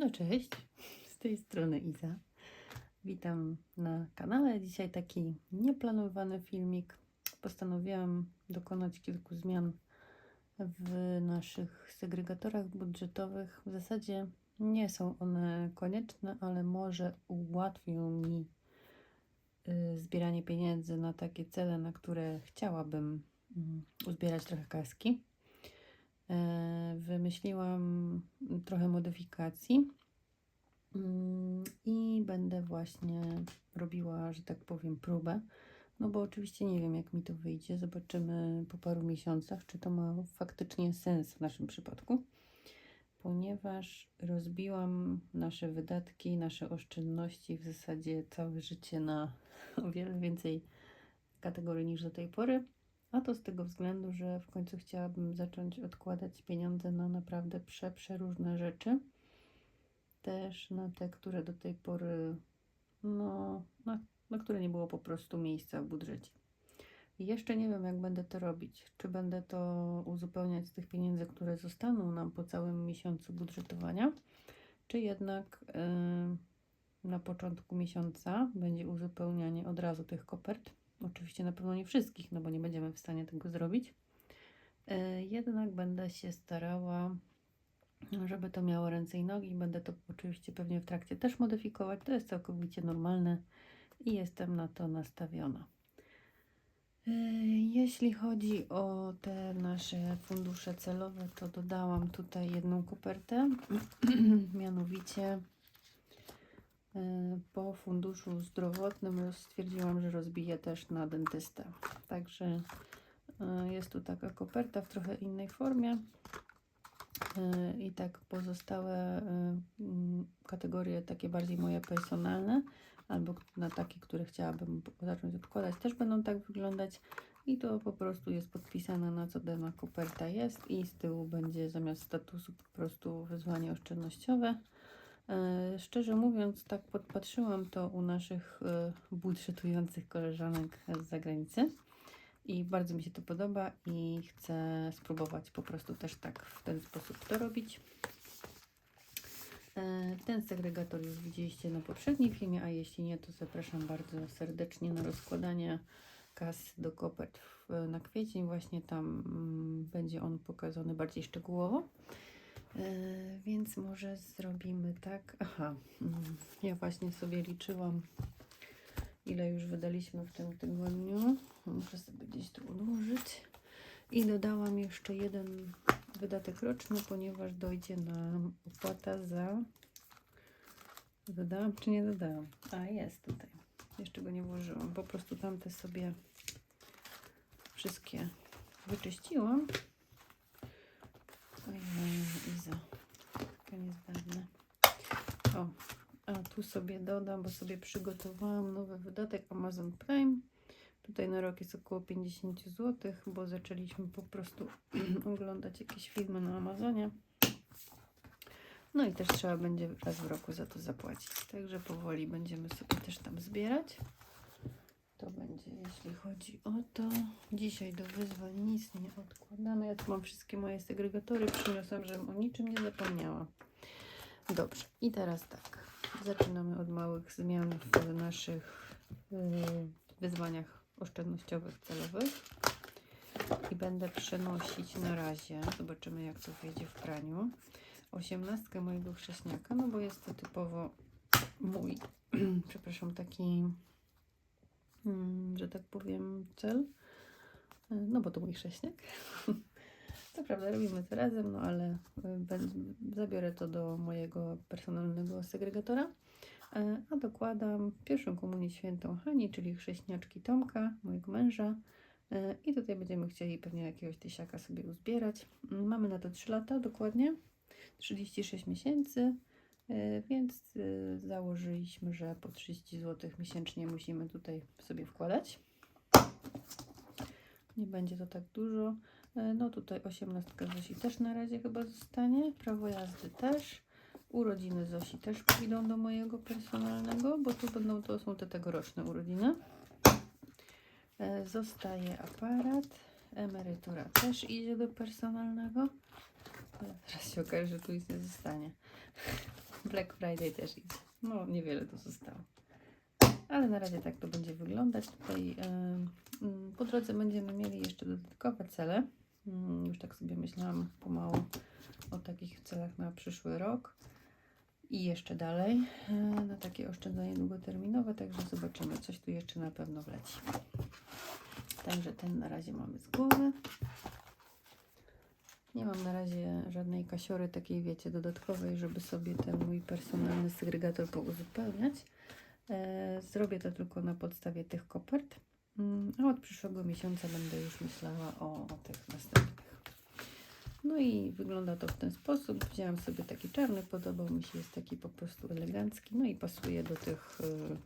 No cześć, z tej strony Iza. Witam na kanale. Dzisiaj taki nieplanowany filmik. Postanowiłam dokonać kilku zmian w naszych segregatorach budżetowych. W zasadzie nie są one konieczne, ale może ułatwią mi y, zbieranie pieniędzy na takie cele, na które chciałabym mm, uzbierać trochę kaski. E, Wymyśliłam trochę modyfikacji mm, i będę właśnie robiła, że tak powiem, próbę. No bo oczywiście nie wiem, jak mi to wyjdzie. Zobaczymy po paru miesiącach, czy to ma faktycznie sens w naszym przypadku. Ponieważ rozbiłam nasze wydatki, nasze oszczędności, w zasadzie całe życie na o wiele więcej kategorii niż do tej pory. A to z tego względu, że w końcu chciałabym zacząć odkładać pieniądze na naprawdę prze, przeróżne rzeczy. Też na te, które do tej pory, no, na, na które nie było po prostu miejsca w budżecie. Jeszcze nie wiem, jak będę to robić. Czy będę to uzupełniać z tych pieniędzy, które zostaną nam po całym miesiącu budżetowania, czy jednak yy, na początku miesiąca będzie uzupełnianie od razu tych kopert. Oczywiście na pewno nie wszystkich, no bo nie będziemy w stanie tego zrobić. E, Jednak będę się starała, żeby to miało ręce i nogi. Będę to oczywiście pewnie w trakcie też modyfikować. To jest całkowicie normalne i jestem na to nastawiona. E, Jeśli chodzi o te nasze fundusze celowe, to dodałam tutaj jedną kopertę, mianowicie po funduszu zdrowotnym stwierdziłam, że rozbiję też na dentystę. Także e, jest tu taka koperta w trochę innej formie. E, I tak pozostałe e, mm, kategorie, takie bardziej moje personalne, albo na takie, które chciałabym zacząć odkładać, też będą tak wyglądać. I to po prostu jest podpisane na co dana koperta jest i z tyłu będzie zamiast statusu po prostu wyzwanie oszczędnościowe. E, Szczerze mówiąc, tak podpatrzyłam to u naszych e, budżetujących koleżanek z zagranicy i bardzo mi się to podoba i chcę spróbować po prostu też tak w ten sposób to robić. E, Ten segregator już widzieliście na poprzednim filmie, a jeśli nie, to zapraszam bardzo serdecznie na rozkładanie kas do kopert na kwiecień. Właśnie tam mm, będzie on pokazany bardziej szczegółowo. E, więc może zrobimy tak. Aha, mm, ja właśnie sobie liczyłam, ile już wydaliśmy w tym tygodniu. Muszę sobie gdzieś to odłożyć. I dodałam jeszcze jeden wydatek roczny, ponieważ dojdzie nam opłata za. Dodałam czy nie dodałam? A jest tutaj. Jeszcze go nie włożyłam. Po prostu tamte sobie wszystkie wyczyściłam. Ojej, Iza. Taka niezbędna. O, a tu sobie dodam, bo sobie przygotowałam nowy wydatek Amazon Prime. Tutaj na rok jest około 50 zł, bo zaczęliśmy po prostu oglądać jakieś filmy na Amazonie. No i też trzeba będzie raz w roku za to zapłacić. Także powoli będziemy sobie też tam zbierać. To będzie, jeśli chodzi o to. Dzisiaj do wyzwań nic nie odkładamy. Ja tu mam wszystkie moje segregatory. Przyniosłam, żebym o niczym nie zapomniała. Dobrze. I teraz tak. Zaczynamy od małych zmian w naszych yy, wyzwaniach oszczędnościowych, celowych. I będę przenosić na razie. Zobaczymy, jak to wyjdzie w praniu. Osiemnastkę mojego chrześniaka, no bo jest to typowo mój, przepraszam, taki że tak powiem, cel. E, No bo to mój chrześniak. Co prawda robimy to razem, no ale e, zabiorę to do mojego personalnego segregatora. E, A dokładam pierwszą komunię świętą Hani, czyli chrześniaczki Tomka, mojego męża. I tutaj będziemy chcieli pewnie jakiegoś tysiaka sobie uzbierać. Mm, Mamy na to 3 lata dokładnie, 36 miesięcy. E, Więc y, założyliśmy, że po 30 zł miesięcznie musimy tutaj sobie wkładać. Nie będzie to tak dużo. E, No tutaj 18 Zosi też na razie chyba zostanie. Prawo jazdy też. Urodziny Zosi też pójdą do mojego personalnego, bo tu będą, to są te tegoroczne urodziny. E, Zostaje aparat. Emerytura też idzie do personalnego. E, Teraz się okaże, że tu nic nie zostanie. Black Friday też idzie. No, niewiele tu zostało. Ale na razie tak to będzie wyglądać. Tutaj mm, po drodze będziemy mieli jeszcze dodatkowe cele. Mm, Już tak sobie myślałam pomału o takich celach na przyszły rok i jeszcze dalej e, na takie oszczędzanie długoterminowe, także zobaczymy, coś tu jeszcze na pewno wleci. Także ten na razie mamy z głowy. Nie mam na razie żadnej kasiory takiej, wiecie, dodatkowej, żeby sobie ten mój personalny segregator pouzupełniać. E, Zrobię to tylko na podstawie tych kopert, Mm, a od przyszłego miesiąca będę już myślała o, o tych następnych. No i wygląda to w ten sposób. Wzięłam sobie taki czarny, podobał mi się, jest taki po prostu elegancki, no i pasuje do tych y,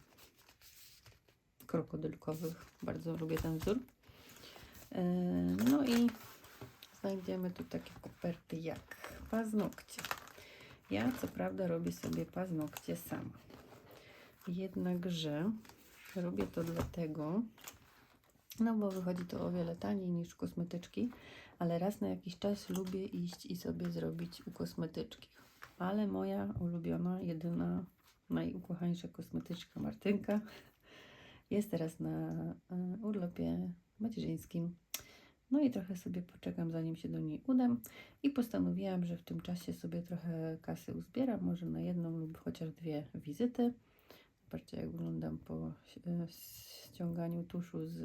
krokodylkowych. Bardzo lubię ten wzór. Y, no i znajdziemy tu takie koperty jak paznokcie. Ja co prawda robię sobie paznokcie sama. Jednakże robię to dlatego, no bo wychodzi to o wiele taniej niż kosmetyczki, ale raz na jakiś czas lubię iść i sobie zrobić u kosmetyczki. Ale moja ulubiona, jedyna, najukochańsza kosmetyczka Martynka jest teraz na e, urlopie macierzyńskim. No i trochę sobie poczekam, zanim się do niej udam. I postanowiłam, że w tym czasie sobie trochę kasy uzbieram, może na jedną lub chociaż dwie wizyty. Zobaczcie, jak wyglądam po e, ściąganiu tuszu z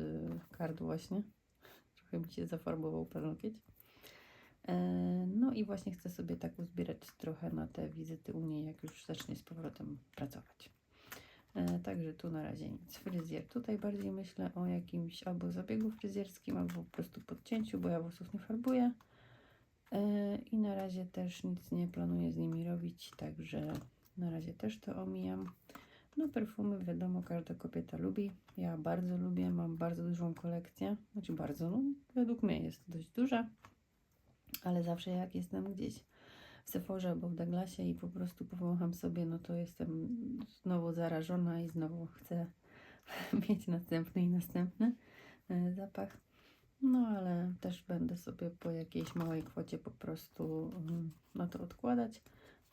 kart właśnie. Trochę mi się zafarbował paznokcie. E, No i właśnie chcę sobie tak uzbierać trochę na te wizyty u niej, jak już zacznie z powrotem pracować. E, Także tu na razie nic. Fryzjer. Tutaj bardziej myślę o jakimś albo zabiegu fryzjerskim, albo po prostu podcięciu, bo ja włosów nie farbuję. E, I na razie też nic nie planuję z nimi robić, także na razie też to omijam. No perfumy wiadomo, każda kobieta lubi. Ja bardzo lubię, mam bardzo dużą kolekcję. Znaczy bardzo, no według mnie jest dość duża. Ale zawsze jak jestem gdzieś w Sephorze albo w Douglasie i po prostu powącham sobie, no to jestem znowu zarażona i znowu chcę mieć następny i następny e, zapach. No ale też będę sobie po jakiejś małej kwocie po prostu na to odkładać.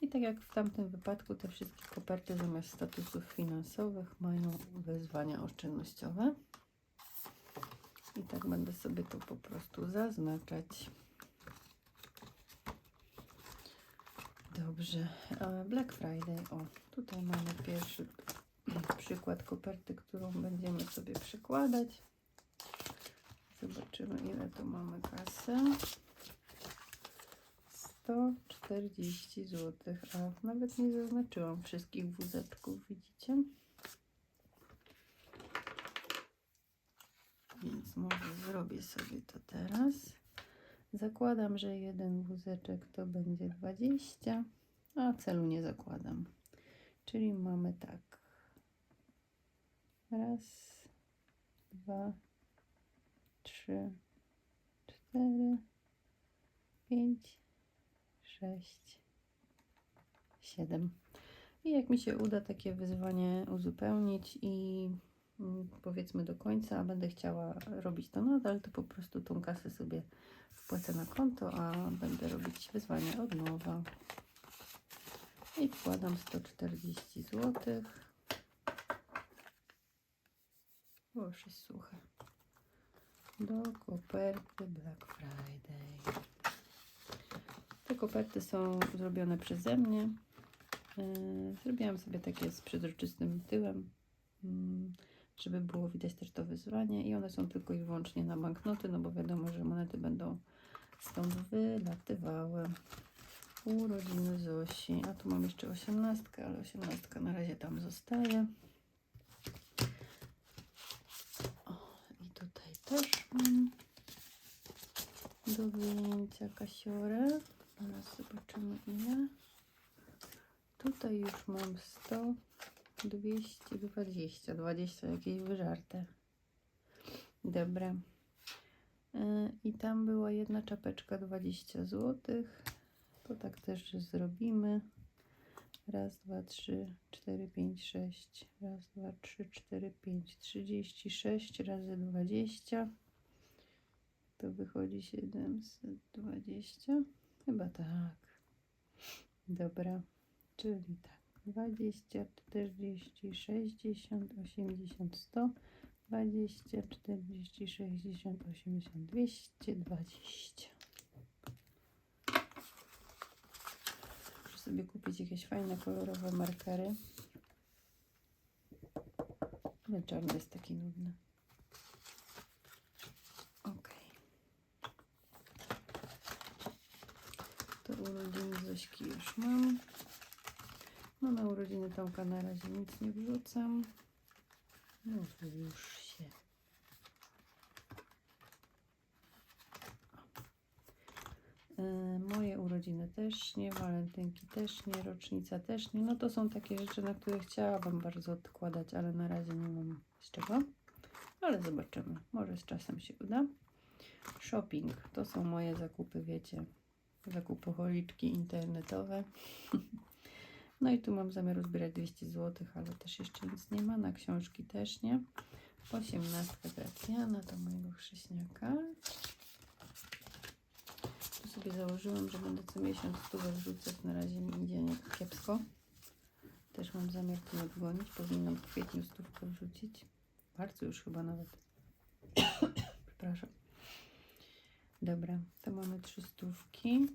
I tak jak w tamtym wypadku, te wszystkie koperty zamiast statusów finansowych mają wyzwania oszczędnościowe. I tak będę sobie to po prostu zaznaczać. Dobrze, a Black Friday. O, tutaj mamy pierwszy przykład koperty, którą będziemy sobie przykładać. Zobaczymy, ile tu mamy kasy. 140 zł, a nawet nie zaznaczyłam wszystkich wózeczków, widzicie? Więc może zrobię sobie to teraz. Zakładam, że jeden wózeczek to będzie 20, a celu nie zakładam. Czyli mamy tak. Raz, dwa, trzy, cztery, pięć, sześć, siedem. I jak mi się uda takie wyzwanie uzupełnić i powiedzmy do końca, a będę chciała robić to nadal, to po prostu tą kasę sobie wpłacę na konto, a będę robić wyzwanie od nowa. I wkładam 140 zł. O, już jest suche. Do koperty Black Friday. Te koperty są zrobione przeze mnie. Yy, Zrobiłam sobie takie z przezroczystym tyłem, mm, żeby było widać też to wyzwanie. I one są tylko i wyłącznie na banknoty, no bo wiadomo, że monety będą stąd wylatywały. Urodziny Zosi. A tu mam jeszcze osiemnastkę, ale osiemnastka na razie tam zostaje. O, i tutaj też mam do wyjęcia kasiorę. Teraz zobaczymy ile. Tutaj już mam 100, 220, 20 jakieś wyżarte. Dobra. Yy, I tam była jedna czapeczka 20 zł. To tak też zrobimy. Raz, dwa, trzy, cztery, pięć, sześć. Raz, dwa, trzy, cztery, pięć. Trzydzieści sześć razy dwadzieścia. To wychodzi 720. Chyba tak. Dobra, czyli tak. 20, 40, 60, 80, 100, 20, 40, 60, 80, 220. Muszę sobie kupić jakieś fajne, kolorowe markery. Ale czarny jest taki nudny. Ok. To urodziny Zośki już mam. No na urodziny Tomka na razie nic nie wrzucam. No to już się. E, Moje urodziny też nie, walentynki też nie, rocznica też nie. No to są takie rzeczy, na które chciałabym bardzo odkładać, ale na razie nie mam z czego. Ale zobaczymy. Może z czasem się uda. Shopping to są moje zakupy, wiecie, zakupoholiczki internetowe. No i tu mam zamiar zbierać 200 zł, ale też jeszcze nic nie ma. Na książki też nie. 18 Gracjana do mojego chrześniaka. Tu sobie założyłam, że będę co miesiąc stówę wrzucać. Na razie mi idzie nie kiepsko. Też mam zamiar to nadgonić. Powinnam w kwietniu stówkę wrzucić. Marcu już chyba nawet. Przepraszam. Dobra, to mamy trzy stówki.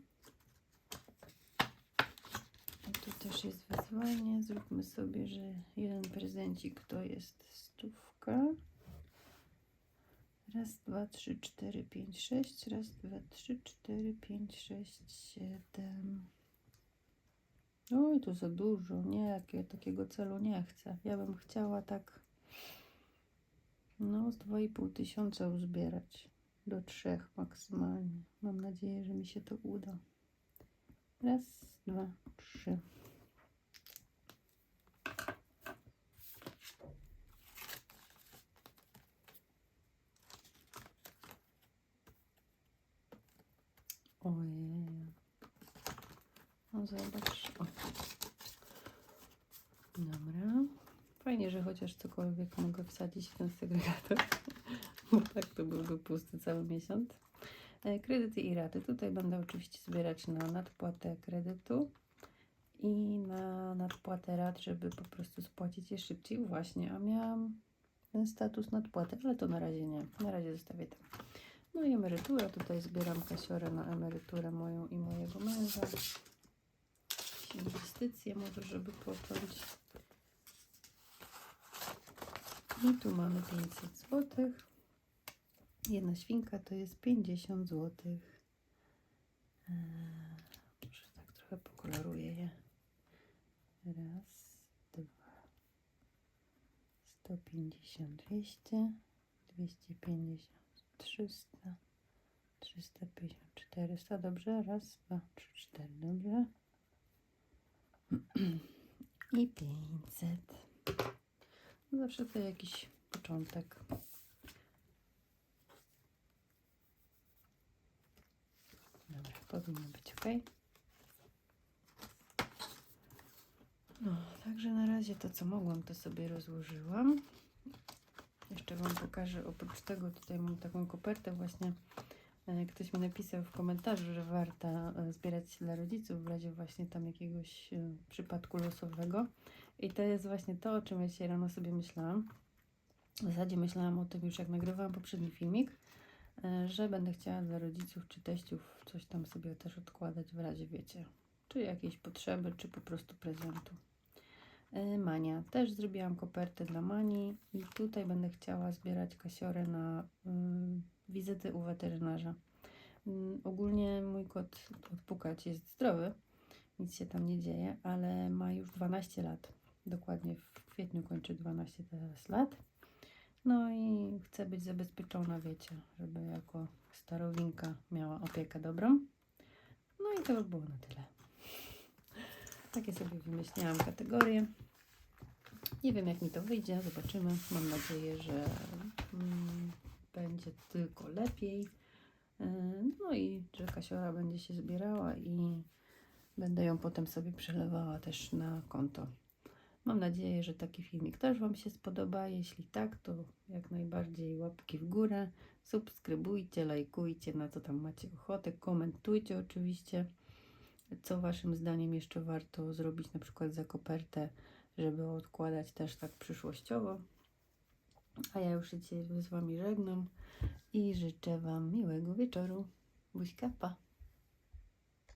Tu też jest wyzwanie. Zróbmy sobie, że jeden prezencik to jest stówka. Raz, dwa, trzy, cztery, pięć, sześć. Raz, dwa, trzy, cztery, pięć, sześć, siedem. Oj, to za dużo. Nie, jakie, takiego celu nie chcę. Ja bym chciała tak no z 2,5 tysiąca uzbierać. Do trzech maksymalnie. Mam nadzieję, że mi się to uda. Raz, dwa, trzy. Ojej. No zobacz. O. Dobra. Fajnie, że chociaż cokolwiek mogę wsadzić w ten segregator. Bo tak to byłby pusty cały miesiąc. E, Kredyty i raty. Tutaj będę oczywiście zbierać na nadpłatę kredytu i na nadpłatę rat, żeby po prostu spłacić je szybciej. Właśnie, a miałam ten status nadpłaty, ale to na razie nie. Na razie zostawię tam. No i emerytura. Tutaj zbieram kasiorę na emeryturę moją i mojego męża. Inwestycje może, żeby począć. I tu mamy 500 zł. Jedna świnka to jest 50 zł. Eee, może tak trochę pokoloruję je. Raz, dwa, 150, 200, 250, 300, 350, 400. Dobrze, raz, dwa, trzy, cztery. Dobrze. I 500. No Zawsze to jakiś początek. Dobra, powinno być ok. No, także na razie to co mogłam, to sobie rozłożyłam. Jeszcze Wam pokażę, oprócz tego tutaj mam taką kopertę właśnie. e, Ktoś mi napisał w komentarzu, że warta e, zbierać się dla rodziców w razie właśnie tam jakiegoś e, przypadku losowego. I to jest właśnie to, o czym ja dzisiaj rano sobie myślałam. W zasadzie myślałam o tym już jak nagrywałam poprzedni filmik, że będę chciała dla rodziców czy teściów coś tam sobie też odkładać w razie, wiecie, czy jakiejś potrzeby, czy po prostu prezentu. E, Mania. Też zrobiłam kopertę dla Mani i tutaj będę chciała zbierać kasiorę na ym, wizyty u weterynarza. Ym, ogólnie mój kot odpukać jest zdrowy, nic się tam nie dzieje, ale ma już 12 lat. Dokładnie w kwietniu kończy 12 teraz lat. No i chcę być zabezpieczona, wiecie, żeby jako starowinka miała opiekę dobrą. No i to by było na tyle. Takie sobie wymyśliłam kategorie. Nie wiem, jak mi to wyjdzie, zobaczymy. Mam nadzieję, że mm, będzie tylko lepiej. Yy, No i że Kasiora będzie się zbierała i będę ją potem sobie przelewała też na konto. Mam nadzieję, że taki filmik też Wam się spodoba. Jeśli tak, to jak najbardziej łapki w górę. Subskrybujcie, lajkujcie, na co tam macie ochotę. Komentujcie oczywiście. co Waszym zdaniem jeszcze warto zrobić, na przykład za kopertę, żeby odkładać też tak przyszłościowo. A ja już się z Wami żegnam i życzę Wam miłego wieczoru. Buźka, pa!